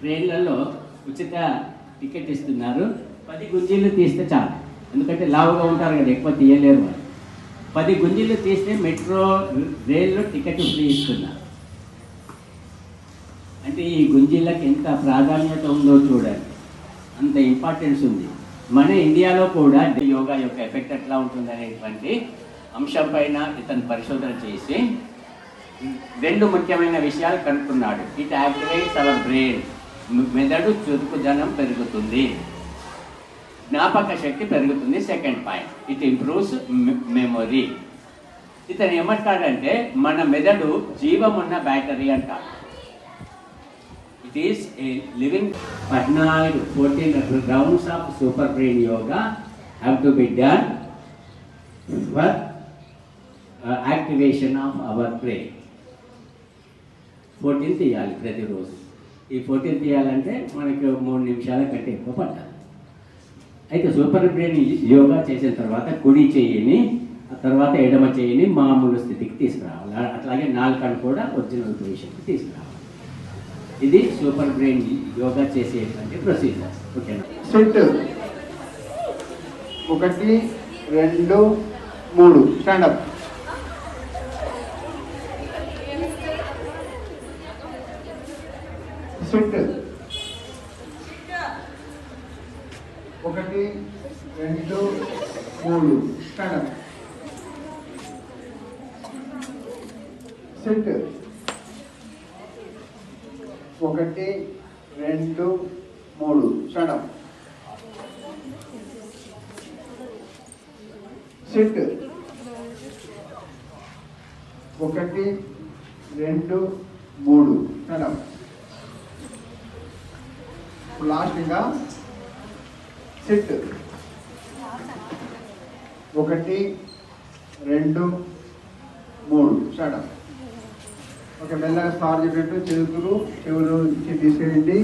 ట్రైన్లలో ఉచిత టికెట్ ఇస్తున్నారు. పది గుంజీలు తీస్తే చాలు. ఎందుకంటే లావుగా ఉంటారు కదా ఎక్కువ తీయలేరు వాళ్ళు. పది గుంజీలు తీస్తే మెట్రో రైల్లో టికెట్ ఫ్రీ ఇస్తున్నారు అంటే ఈ గుంజీలకు ఎంత ప్రాధాన్యత ఉందో చూడండి. అంత ఇంపార్టెన్స్ ఉంది. మన ఇండియాలో కూడా యోగా యొక్క ఎఫెక్ట్ ఎట్లా ఉంటుంది అనేటువంటి అంశం పైన ఇతను పరిశోధన చేసి రెండు ముఖ్యమైన విషయాలు కనుక్కున్నాడు. ఇట్ యాక్టివేట్స్ అవర్ బ్రెయిన్ మెదడు చురుకుదనం పెరుగుతుంది. జ్ఞాపక శక్తి పెరుగుతుంది second point it improves memory ఇతను ఏమంటాడంటే మన మెదడు జీవం ఉన్న బ్యాటరీ అంటాడు ఇట్ ఈస్ ఏ లివింగ్ పద్నాలుగు fourteen rounds of super brain yoga have to be done for activation of our brain fourteen తీయాలి ప్రతిరోజు. ఈ ఫోర్టీన్ తీయాలంటే మనకి మూడు నిమిషాల కంటే ఎక్కువ పట్టాలి. అయితే సూపర్ బ్రెయిన్ యోగా చేసిన తర్వాత కుడి చేయిని ఆ తర్వాత ఎడమ చేయిని మామూలు స్థితికి తీసుకురావాలి. అట్లాగే నాలుకను కూడా ఒరిజినల్ పొజిషన్కి తీసుకురావాలి. ఇది సూపర్ బ్రెయిన్ యోగా చేసేటువంటి ప్రొసీజర్. ఓకేనా? సెట్. ఒకటి రెండు మూడు. Stand up set. ఒకటి రెండు మూడు. స్టాండప్ సెట్ ఒకటి రెండు మూడు. స్టాండప్ సిట్ ఒకటి రెండు మూడు. ఇప్పుడు లాస్ట్ ఇంకా సిట్ ఒకటి రెండు మూడు. మేడం ఓకే మెల్లగా స్టార్ చెప్పినట్టు చేతులు చెవులు ఇచ్చి తీసేయండి.